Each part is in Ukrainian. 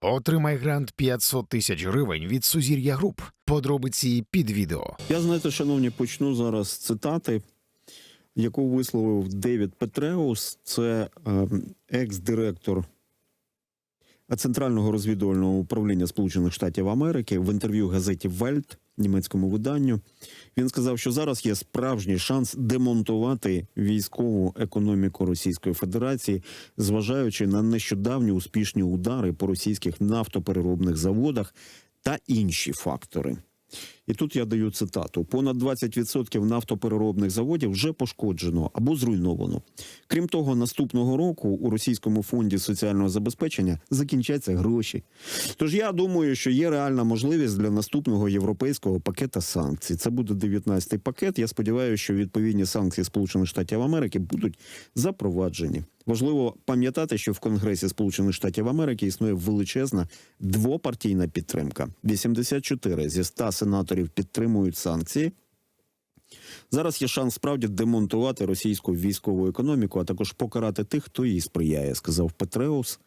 Отримай грант 500 тисяч гривень від Сузір'я Груп. Подробиці під відео. Я знаєте, шановні, почну зараз цитати, яку висловив Девід Петреус. Це е, екс-директор Центрального розвідувального управління Сполучених Штатів Америки в інтерв'ю газеті Вельт німецькому виданню. Він сказав, що зараз є справжній шанс демонтувати військову економіку Російської Федерації, зважаючи на нещодавні успішні удари по російських нафтопереробних заводах та інші фактори. І тут я даю цитату: понад 20% нафтопереробних заводів вже пошкоджено або зруйновано. Крім того, наступного року у російському фонді соціального забезпечення закінчаться гроші. Тож я думаю, що є реальна можливість для наступного європейського пакета санкцій. Це буде 19-й пакет. Я сподіваюся, що відповідні санкції Сполучених Штатів Америки будуть запроваджені. Важливо пам'ятати, що в Конгресі Сполучених Штатів Америки існує величезна двопартійна підтримка. 84 зі 100 сенаторів підтримують санкції. Зараз є шанс справді демонтувати російську військову економіку, а також покарати тих, хто їй сприяє, сказав Петреус.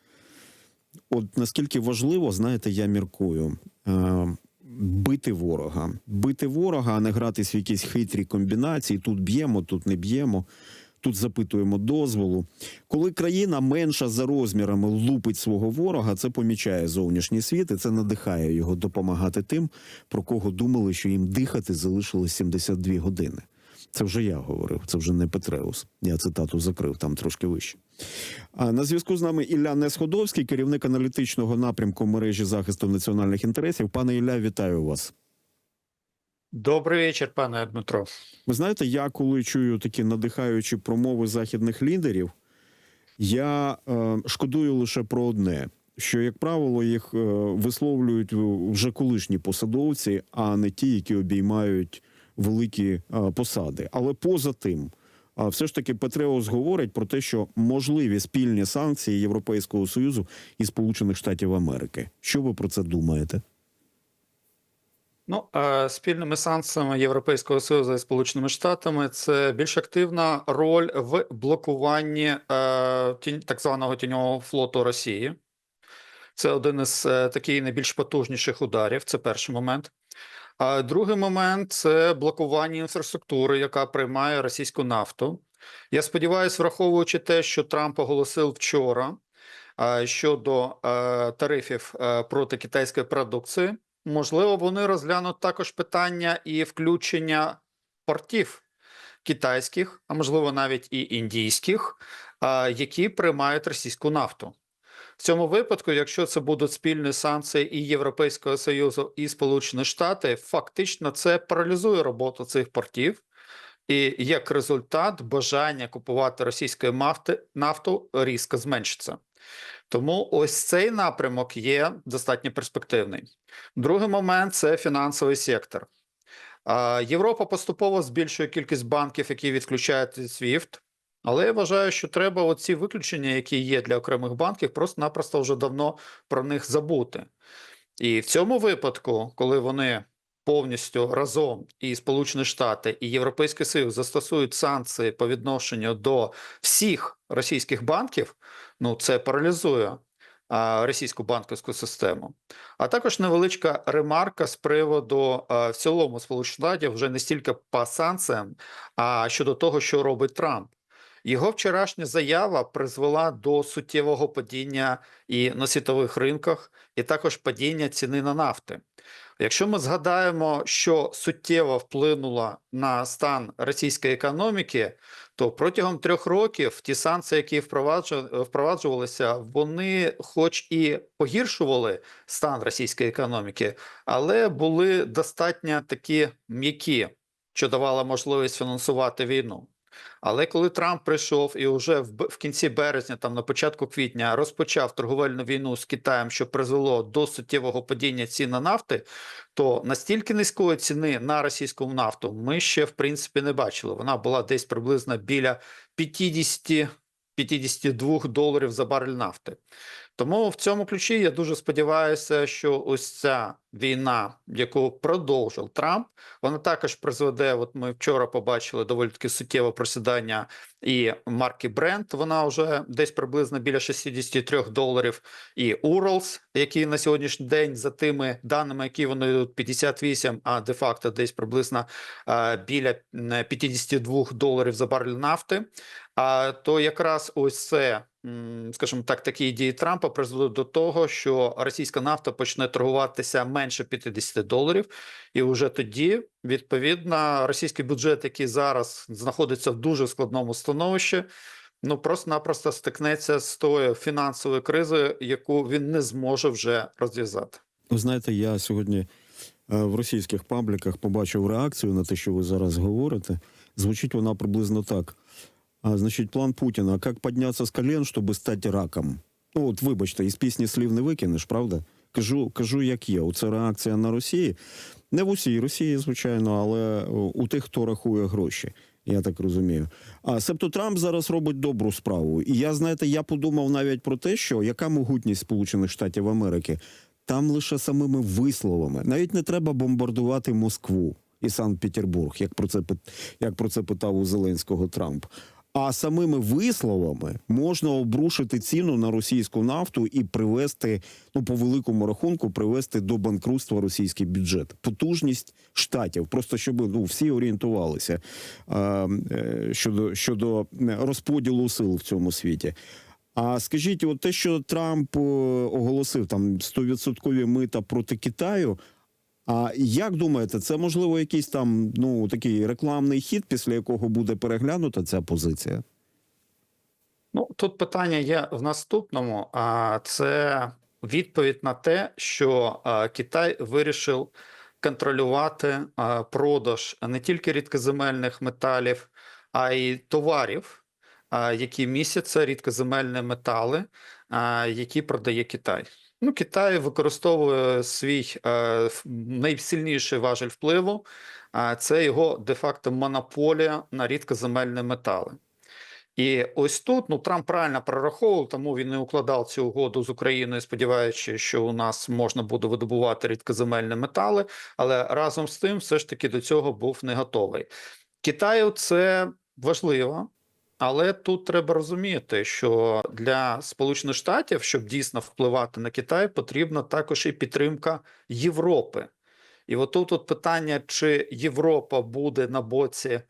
От наскільки важливо, знаєте, я міркую. Е, Бити ворога, бити ворога, а не гратись в якісь хитрі комбінації. Тут б'ємо, тут не б'ємо, тут запитуємо дозволу. Коли країна менша за розмірами лупить свого ворога, це помічає зовнішній світ, і це надихає його допомагати тим, про кого думали, що їм дихати залишилось 72 години. Це вже я говорив, це вже не Петреус. Я цитату закрив там трошки вище. А на зв'язку з нами Ілля Несходовський, керівник аналітичного напрямку мережі захисту національних інтересів. Пане Ілля, вітаю вас. Добрий вечір, пане Дмитро. Ви знаєте, я коли чую такі надихаючі промови західних лідерів, я е, шкодую лише про одне: що, як правило, їх е, висловлюють вже колишні посадовці, а не ті, які обіймають великі е, посади. Але поза тим, а все ж таки Петреус говорить про те, що можливі спільні санкції Європейського союзу і Сполучених Штатів Америки. Що ви про це думаєте? Ну, е, спільними санкціями Європейського Союзу і Сполученими Штатами це більш активна роль в блокуванні е, так званого тіньового флоту Росії. Це один із е, таких найбільш потужніших ударів. Це перший момент. А другий момент це блокування інфраструктури, яка приймає російську нафту. Я сподіваюся, враховуючи те, що Трамп оголосив вчора щодо тарифів проти китайської продукції. Можливо, вони розглянуть також питання і включення портів китайських, а можливо навіть і індійських, які приймають російську нафту. В цьому випадку, якщо це будуть спільні санкції і Європейського Союзу, і Сполучені Штати, фактично це паралізує роботу цих портів, і як результат бажання купувати російської нафти, різко зменшиться. Тому ось цей напрямок є достатньо перспективний. Другий момент це фінансовий сектор. Європа поступово збільшує кількість банків, які відключають SWIFT, але я вважаю, що треба оці виключення, які є для окремих банків, просто-напросто вже давно про них забути. І в цьому випадку, коли вони повністю разом і Сполучені Штати, і Європейський Союз застосують санкції по відношенню до всіх російських банків, ну це паралізує російську банківську систему. А також невеличка ремарка з приводу в цілому Сполучених Штатів вже не стільки по санкціям, а щодо того, що робить Трамп. Його вчорашня заява призвела до суттєвого падіння і на світових ринках, і також падіння ціни на нафти. Якщо ми згадаємо, що суттєво вплинуло на стан російської економіки, то протягом трьох років ті санкції, які впроваджувалися, вони, хоч і погіршували стан російської економіки, але були достатньо такі м'які, що давали можливість фінансувати війну. Але коли Трамп прийшов і вже в, кінці березня, там на початку квітня, розпочав торговельну війну з Китаєм, що призвело до суттєвого падіння цін на нафти, то настільки низької ціни на російську нафту ми ще в принципі не бачили. Вона була десь приблизно біля 50 52 доларів за барель нафти. Тому в цьому ключі я дуже сподіваюся, що ось ця війна, яку продовжив Трамп, вона також призведе. От ми вчора побачили доволі таки суттєве просідання і марки Brent, Вона вже десь приблизно біля 63 доларів. І Уралс, який на сьогоднішній день за тими даними, які вони йдуть, 58, а де факто десь приблизно біля м, 52 доларів за барель нафти. А то якраз ось це, скажімо так, такі дії Трампа призведуть до того, що російська нафта почне торгуватися менше 50 доларів, і вже тоді, відповідно, російський бюджет, який зараз знаходиться в дуже складному становищі, ну просто-напросто стикнеться з тою фінансовою кризою, яку він не зможе вже розв'язати. Ви знаєте, я сьогодні е, в російських пабліках побачив реакцію на те, що ви зараз говорите. Звучить вона приблизно так. Значить, план Путіна як піднятися з колен, щоб стати раком. Ну, от вибачте, із пісні слів не викинеш, правда? Кажу, кажу, як є. Оце реакція на Росії. Не в усій Росії, звичайно, але у тих, хто рахує гроші. Я так розумію. А себто Трамп зараз робить добру справу. І я знаєте, я подумав навіть про те, що яка могутність Сполучених Штатів Америки там лише самими висловами. Навіть не треба бомбардувати Москву і Санкт-Петербург, як про це як про це питав у Зеленського Трамп. А самими висловами можна обрушити ціну на російську нафту і привести, ну по великому рахунку, привести до банкрутства російський бюджет. Потужність штатів, просто щоб ну всі орієнтувалися е, щодо щодо розподілу сил в цьому світі. А скажіть, от те, що Трамп е, оголосив там 100% мита проти Китаю. А як думаєте, це можливо якийсь там ну такий рекламний хід, після якого буде переглянута ця позиція? Ну, тут питання є в наступному, а це відповідь на те, що Китай вирішив контролювати продаж не тільки рідкоземельних металів, а й товарів, які містяться рідкоземельні метали, які продає Китай. Ну, Китай використовує свій е, найсильніший важель впливу, а це його де-факто монополія на рідкоземельні метали. І ось тут ну Трамп правильно прораховував, тому він і укладав цю угоду з Україною, сподіваючись, що у нас можна буде видобувати рідкоземельні метали, але разом з тим, все ж таки до цього був не готовий. Китаю це важливо, але тут треба розуміти, що для Сполучених Штатів, щоб дійсно впливати на Китай, потрібна також і підтримка Європи. І отут тут питання, чи Європа буде на боці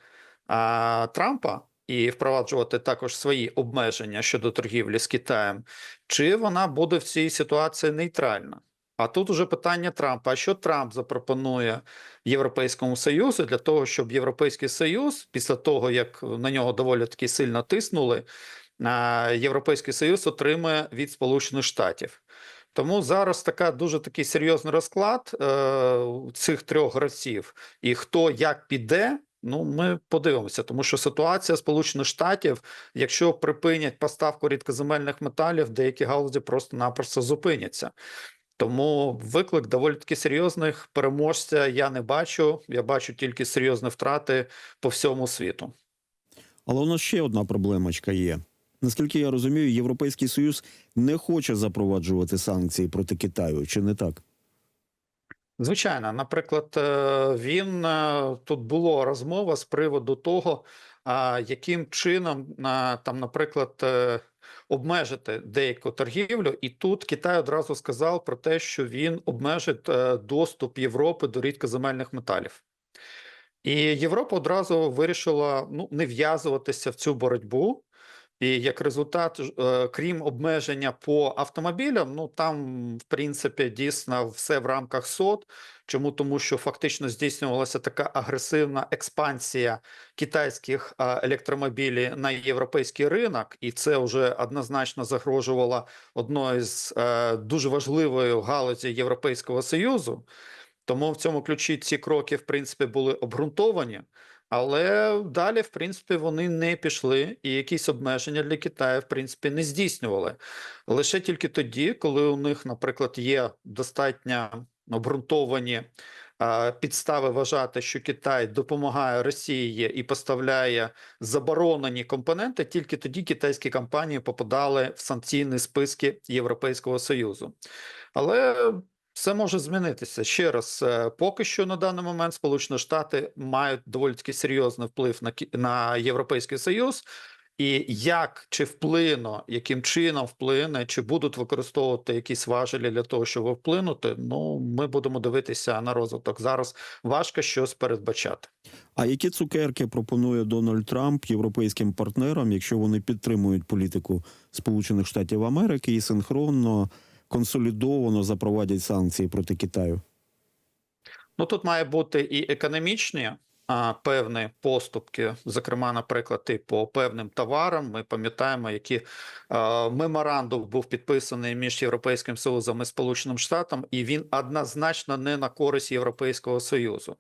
а, Трампа і впроваджувати також свої обмеження щодо торгівлі з Китаєм, чи вона буде в цій ситуації нейтральна? А тут уже питання Трампа: а що Трамп запропонує Європейському Союзу для того, щоб Європейський Союз, після того як на нього доволі таки сильно тиснули, Європейський Союз отримує від Сполучених Штатів. Тому зараз така дуже такий серйозний розклад е, цих трьох гравців, і хто як піде. Ну, ми подивимося, тому що ситуація Сполучених Штатів, якщо припинять поставку рідкоземельних металів, деякі галузі просто-напросто зупиняться. Тому виклик доволі таки серйозних переможця я не бачу. Я бачу тільки серйозні втрати по всьому світу. Але у нас ще одна проблемочка є. Наскільки я розумію, Європейський Союз не хоче запроваджувати санкції проти Китаю, чи не так? Звичайно, наприклад, е, він е, тут було розмова з приводу того, яким чином а, там, наприклад, е, обмежити деяку торгівлю, і тут Китай одразу сказав про те, що він обмежить е, доступ Європи до рідкоземельних металів. І Європа одразу вирішила ну, не в'язуватися в цю боротьбу. І як результат, е, крім обмеження по автомобілям, ну там, в принципі, дійсно все в рамках СОД. Чому? Тому що фактично здійснювалася така агресивна експансія китайських е, електромобілів на європейський ринок, і це вже однозначно загрожувало одною з е, дуже важливою галузі Європейського Союзу. Тому в цьому ключі ці кроки, в принципі, були обґрунтовані. Але далі, в принципі, вони не пішли, і якісь обмеження для Китаю, в принципі, не здійснювали. Лише тільки тоді, коли у них, наприклад, є достатньо обґрунтовані підстави вважати, що Китай допомагає Росії і поставляє заборонені компоненти, тільки тоді китайські компанії попадали в санкційні списки Європейського Союзу. Але все може змінитися. Ще раз, е, поки що на даний момент Сполучені Штати мають доволі таки серйозний вплив на, на Європейський Союз. І як чи вплине, яким чином вплине, чи будуть використовувати якісь важелі для того, щоб вплинути, ну ми будемо дивитися на розвиток. Зараз важко щось передбачати. А які цукерки пропонує Дональд Трамп європейським партнерам, якщо вони підтримують політику Сполучених Штатів Америки і синхронно консолідовано запровадять санкції проти Китаю? Ну тут має бути і економічні а, певні поступки, зокрема, наприклад, і по певним товарам. Ми пам'ятаємо, які а, меморандум був підписаний між Європейським Союзом і Сполученим Штатом, і він однозначно не на користь Європейського Союзу.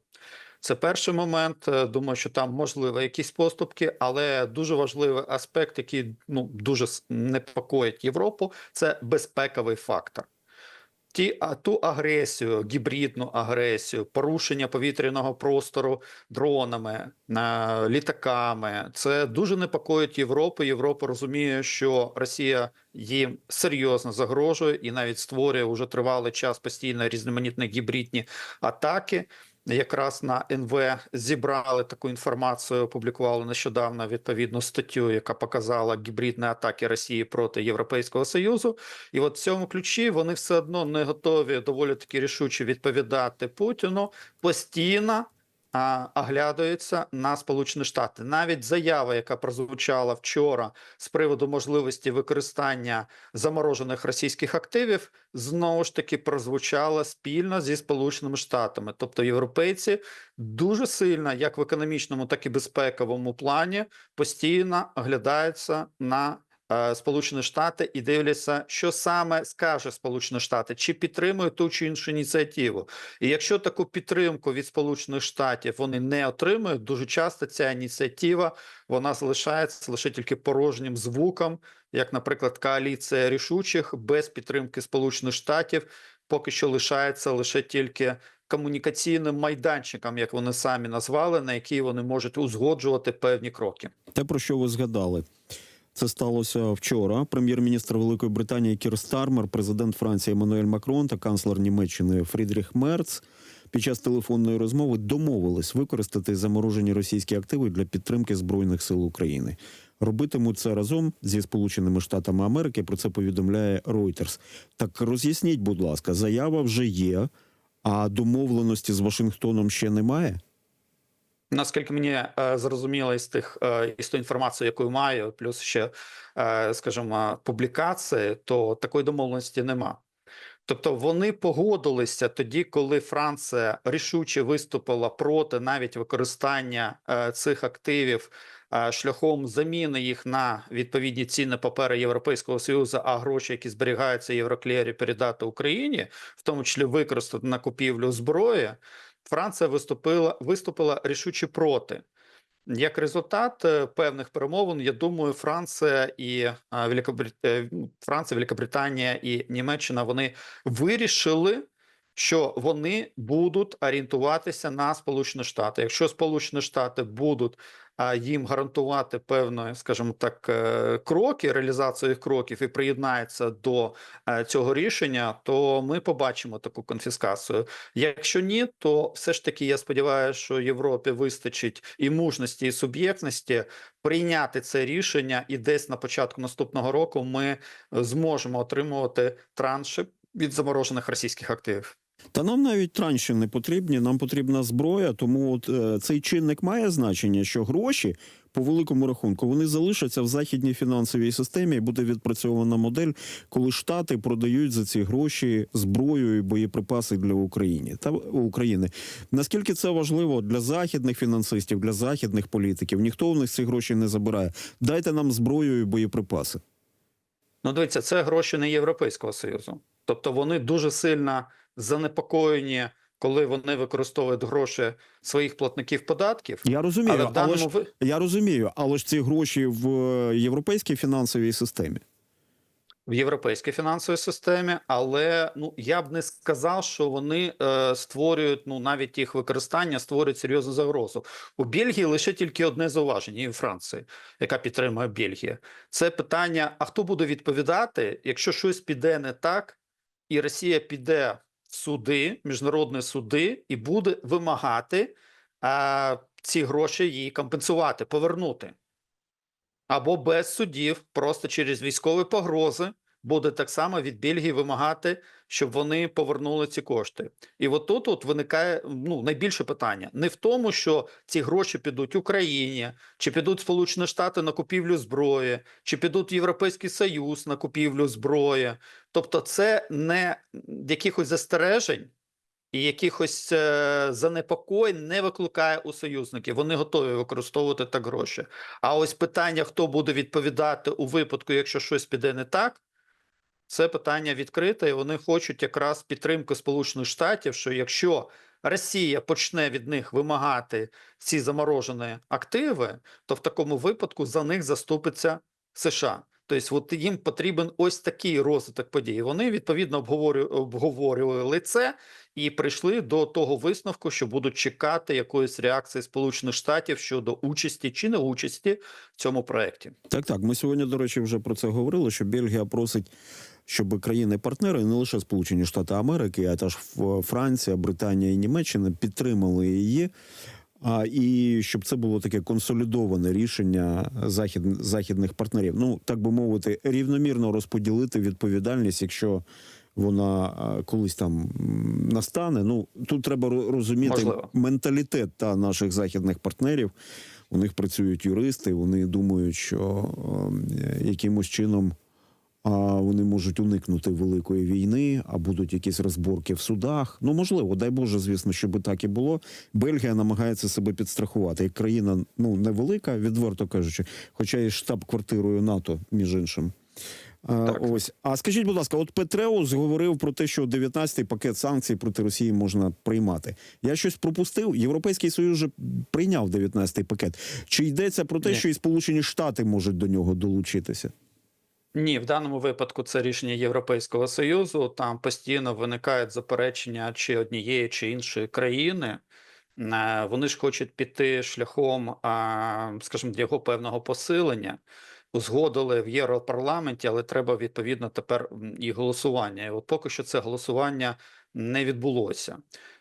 Це перший момент. Е, Думаю, що там можливо якісь поступки, але дуже важливий аспект, який ну дуже непокоїть Європу, це безпековий фактор. Ті, а ту агресію, гібридну агресію, порушення повітряного простору дронами, літаками, це дуже непокоїть Європу. Європа розуміє, що Росія їм серйозно загрожує і навіть створює уже тривалий час постійно різноманітні гібридні атаки. Якраз на НВ зібрали таку інформацію, опублікували нещодавно відповідну статтю, яка показала гібридні атаки Росії проти Європейського Союзу. І от в цьому ключі вони все одно не готові доволі таки рішуче відповідати Путіну постійно. Оглядаються на Сполучені Штати. Навіть заява, яка прозвучала вчора з приводу можливості використання заморожених російських активів, знову ж таки прозвучала спільно зі Сполученими Штатами. Тобто європейці дуже сильно, як в економічному, так і безпековому плані, постійно оглядаються на Сполучені Штати і дивляться, що саме скаже Сполучені Штати, чи підтримує ту чи іншу ініціативу. І якщо таку підтримку від Сполучених Штатів вони не отримують, дуже часто ця ініціатива вона залишається лише тільки порожнім звуком, як, наприклад, коаліція рішучих без підтримки Сполучених Штатів поки що лишається лише тільки комунікаційним майданчиком, як вони самі назвали, на який вони можуть узгоджувати певні кроки. Те, про що ви згадали. Це сталося вчора. Прем'єр-міністр Великої Британії Кір Стармер, президент Франції Еммануель Макрон та канцлер Німеччини Фрідріх Мерц під час телефонної розмови домовились використати заморожені російські активи для підтримки збройних сил України. Робитимуть це разом зі Сполученими Штатами Америки. Про це повідомляє Reuters. Так роз'ясніть, будь ласка, заява вже є, а домовленості з Вашингтоном ще немає. Наскільки мені е, зрозуміло із тих е, із тої інформації, яку маю, плюс ще, е, скажімо, публікації, то такої домовленості нема. Тобто вони погодилися тоді, коли Франція рішуче виступила проти навіть використання цих активів шляхом заміни їх на відповідні цінні папери Європейського Союзу, а гроші, які зберігаються в Євроклері, передати Україні, в тому числі використати на купівлю зброї. Франція виступила виступила рішуче проти. Як результат е, певних перемовин, я думаю, Франція і е, Великобрит... е, Франція, Великобританія і Німеччина вони вирішили, що вони будуть орієнтуватися на Сполучені Штати. Якщо Сполучені Штати будуть їм гарантувати певної, скажімо так, е, кроки, реалізацію їх кроків і приєднаються до е, цього рішення, то ми побачимо таку конфіскацію. Якщо ні, то все ж таки я сподіваюся, що Європі вистачить і мужності, і суб'єктності прийняти це рішення, і десь на початку наступного року ми е, зможемо отримувати транші від заморожених російських активів. Та нам навіть транші не потрібні, нам потрібна зброя. Тому от е, цей чинник має значення, що гроші по великому рахунку вони залишаться в західній фінансовій системі. і Буде відпрацьована модель, коли штати продають за ці гроші зброю і боєприпаси для України та України. Наскільки це важливо для західних фінансистів, для західних політиків? Ніхто у них ці гроші не забирає. Дайте нам зброю і боєприпаси. Ну, дивіться, це гроші не Європейського Союзу. Тобто вони дуже сильно занепокоєні, коли вони використовують гроші своїх платників податків. Я розумію, Але в але, ж ви... я розумію, але ж ці гроші в е, європейській фінансовій системі. в європейській фінансовій системі, але ну я б не сказав, що вони е, створюють ну навіть їх використання створюють серйозну загрозу. У Бельгії лише тільки одне зауваження і у Франції, яка підтримує Бельгія. Це питання: а хто буде відповідати, якщо щось піде не так, і Росія піде суди, міжнародні суди, і буде вимагати е, ці гроші їй компенсувати, повернути. Або без судів, просто через військові погрози буде так само від Бельгії вимагати, щоб вони повернули ці кошти. І от тут от виникає ну найбільше питання не в тому, що ці гроші підуть Україні, чи підуть Сполучені Штати на купівлю зброї, чи підуть Європейський Союз на купівлю зброї. Тобто, це не якихось застережень. І якихось е, занепокоєнь не викликає у союзників. Вони готові використовувати так гроші. А ось питання, хто буде відповідати у випадку, якщо щось піде не так, це питання відкрите, і вони хочуть якраз підтримки Сполучених Штатів, що якщо Росія почне від них вимагати ці заморожені активи, то в такому випадку за них заступиться США. Тобто, от їм потрібен ось такий розвиток подій. Вони відповідно обговорю- обговорювали це і прийшли до того висновку, що будуть чекати якоїсь реакції Сполучених Штатів щодо участі чи не участі в цьому проєкті. Так, так. Ми сьогодні, до речі, вже про це говорили. Що Бельгія просить, щоб країни-партнери, не лише Сполучені Штати Америки, а Ф- Франція, Британія і Німеччина підтримали її. А і щоб це було таке консолідоване рішення захід, західних партнерів. Ну так би мовити, рівномірно розподілити відповідальність, якщо вона колись там настане. Ну тут треба розуміти Можливо. менталітет та наших західних партнерів. У них працюють юристи, вони думають, що е, якимось чином а, вони можуть уникнути великої війни, а будуть якісь розборки в судах. Ну можливо, дай Боже, звісно, щоб так і було. Бельгія намагається себе підстрахувати. Як країна ну невелика, відверто кажучи, хоча і штаб-квартирою НАТО, між іншим. А, Так. ось, а скажіть, будь ласка, от Петреус говорив про те, що 19-й пакет санкцій проти Росії можна приймати. Я щось пропустив. Європейський союз вже прийняв 19-й пакет. Чи йдеться про те, Ні. що і Сполучені Штати можуть до нього долучитися? Ні, в даному випадку це рішення Європейського Союзу. Там постійно виникають заперечення чи однієї чи іншої країни. Е, Вони ж хочуть піти шляхом, скажімо, його певного посилення. Узгодили в Європарламенті, але треба відповідно тепер і голосування. І от поки що це голосування не відбулося.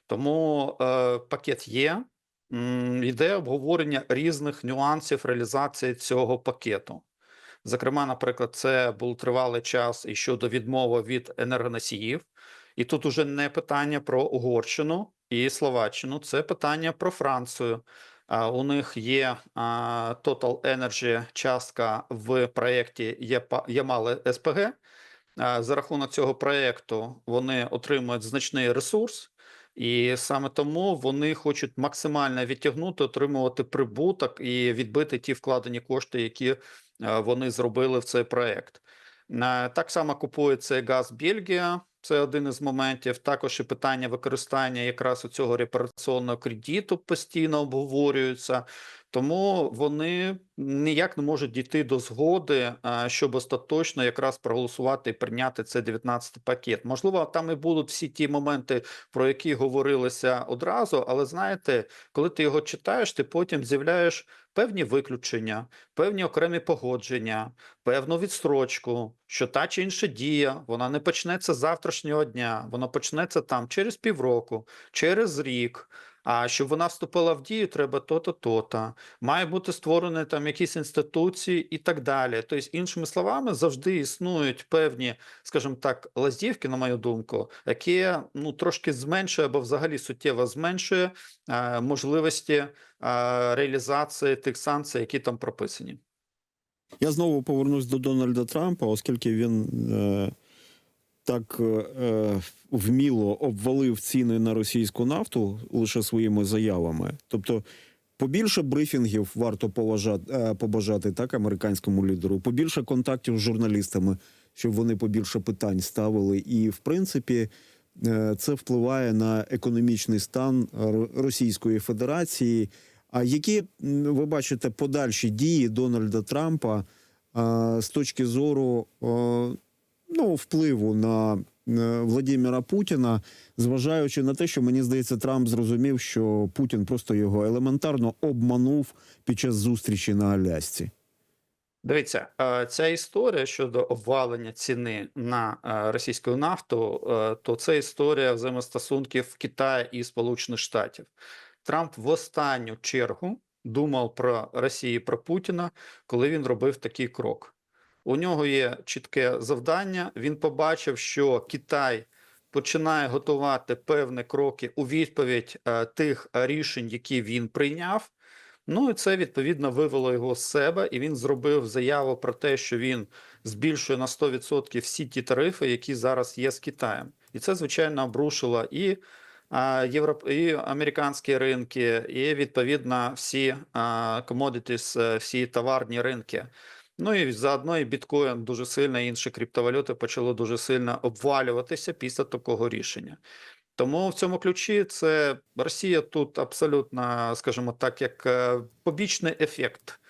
Тому е, пакет є. Йде обговорення різних нюансів реалізації цього пакету. Зокрема, наприклад, це був тривалий час і щодо відмови від енергоносіїв. І тут уже не питання про Угорщину і Словаччину, це питання про Францію. У них є Total Energy частка в проєкті Ямали СПГ. За рахунок цього проєкту вони отримують значний ресурс, і саме тому вони хочуть максимально відтягнути, отримувати прибуток і відбити ті вкладені кошти, які е, вони зробили в цей проект. Е, Так само купує цей газ Бельгія. Це один із моментів. Також і питання використання якраз у цього репараційного кредиту постійно обговорюються. Тому вони ніяк не можуть дійти до згоди, е, щоб остаточно якраз проголосувати і прийняти цей 19 пакет. Можливо, там і будуть всі ті моменти, про які говорилися одразу, але знаєте, коли ти його читаєш, ти потім з'являєш певні виключення, певні окремі погодження, певну відстрочку, що та чи інша дія, вона не почнеться з завтрашнього дня, вона почнеться там через півроку, через рік. А щоб вона вступила в дію, треба то-то, то-то. Має бути створені там якісь інституції і так далі. Тобто, іншими словами, завжди існують певні, скажімо так, лазівки, на мою думку, які ну трошки зменшує або взагалі суттєво зменшує е, можливості е, реалізації тих санкцій, які там прописані. Я знову повернусь до Дональда Трампа, оскільки він е, так е, вміло обвалив ціни на російську нафту лише своїми заявами. Тобто, побільше брифінгів варто поважати, е, побажати так американському лідеру, побільше контактів з журналістами, щоб вони побільше питань ставили. І в принципі, е, це впливає на економічний стан Російської Федерації. А які ви бачите подальші дії Дональда Трампа а, з точки зору а, ну, впливу на е, Владимира Путіна, зважаючи на те, що мені здається, Трамп зрозумів, що Путін просто його елементарно обманув під час зустрічі на Алясці. Дивіться, е, ця історія щодо обвалення ціни на е, російську нафту, то це історія взаємостосунків Китаю і Сполучених Штатів. Трамп в останню чергу думав про Росію, про Путіна, коли він робив такий крок. У нього є чітке завдання. Він побачив, що Китай починає готувати певні кроки у відповідь е, тих рішень, які він прийняв. Ну і це відповідно вивело його з себе, і він зробив заяву про те, що він збільшує на 100% всі ті тарифи, які зараз є з Китаєм. І це, звичайно, обрушило і, європ... і американські ринки, і відповідно всі commodities, е, всі товарні ринки. Ну і заодно і біткоін дуже сильно, і інші криптовалюти почали дуже сильно обвалюватися після такого рішення. Тому в цьому ключі це Росія тут абсолютно, скажімо так, як е, побічний ефект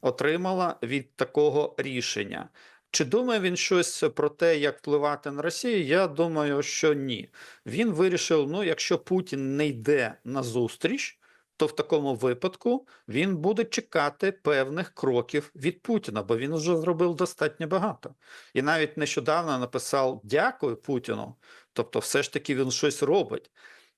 отримала від такого рішення. Чи думає він щось про те, як впливати на Росію? Я думаю, що ні. Він вирішив: ну, якщо Путін не йде на зустріч, то в такому випадку він буде чекати певних кроків від Путіна, бо він вже зробив достатньо багато. І навіть нещодавно написав дякую Путіну. Тобто, все ж таки він щось робить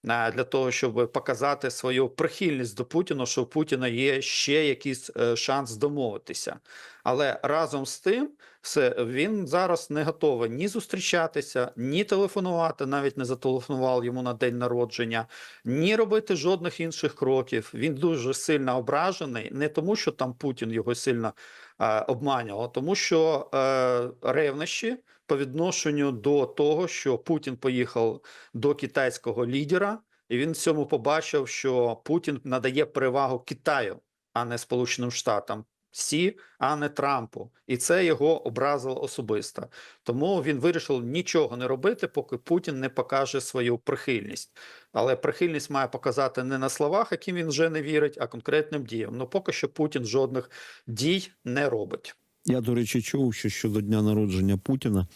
для того, щоб показати свою прихильність до Путіна, що у Путіна є ще якийсь е, шанс домовитися. Але разом з тим, все він зараз не готовий ні зустрічатися, ні телефонувати, навіть не зателефонував йому на день народження, ні робити жодних інших кроків. Він дуже сильно ображений, не тому, що там Путін його сильно е, обманював, а тому що е, ревнощі по відношенню до того, що Путін поїхав до китайського лідера, і він в цьому побачив, що Путін надає перевагу Китаю, а не Сполученим Штатам. Сі, а не Трампу, і це його образило особисто. Тому він вирішив нічого не робити, поки Путін не покаже свою прихильність. Але прихильність має показати не на словах, яким він вже не вірить, а конкретним діям. Ну поки що Путін жодних дій не робить. Я, до речі, чув, що щодо дня народження Путіна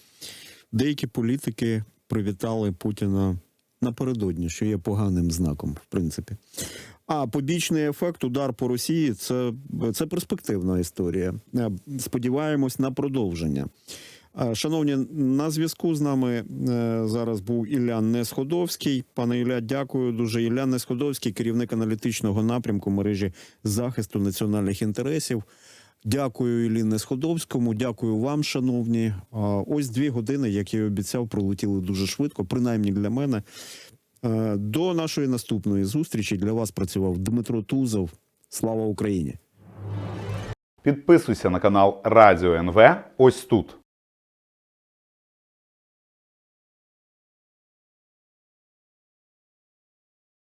деякі політики привітали Путіна напередодні, що є поганим знаком, в принципі. А побічний ефект, удар по Росії це, це перспективна історія. Е, Сподіваємось на продовження. Е, Шановні, на зв'язку з нами е, зараз був Ілля Несходовський. Пане Ілля, дякую дуже. Ілля Несходовський, керівник аналітичного напрямку мережі захисту національних інтересів. Дякую Іліне Сходовському. Дякую вам, шановні. Ось дві години, як я і обіцяв, пролетіли дуже швидко, принаймні для мене. До нашої наступної зустрічі для вас працював Дмитро Тузов. Слава Україні! Підписуйся на канал Радіо НВ ось тут.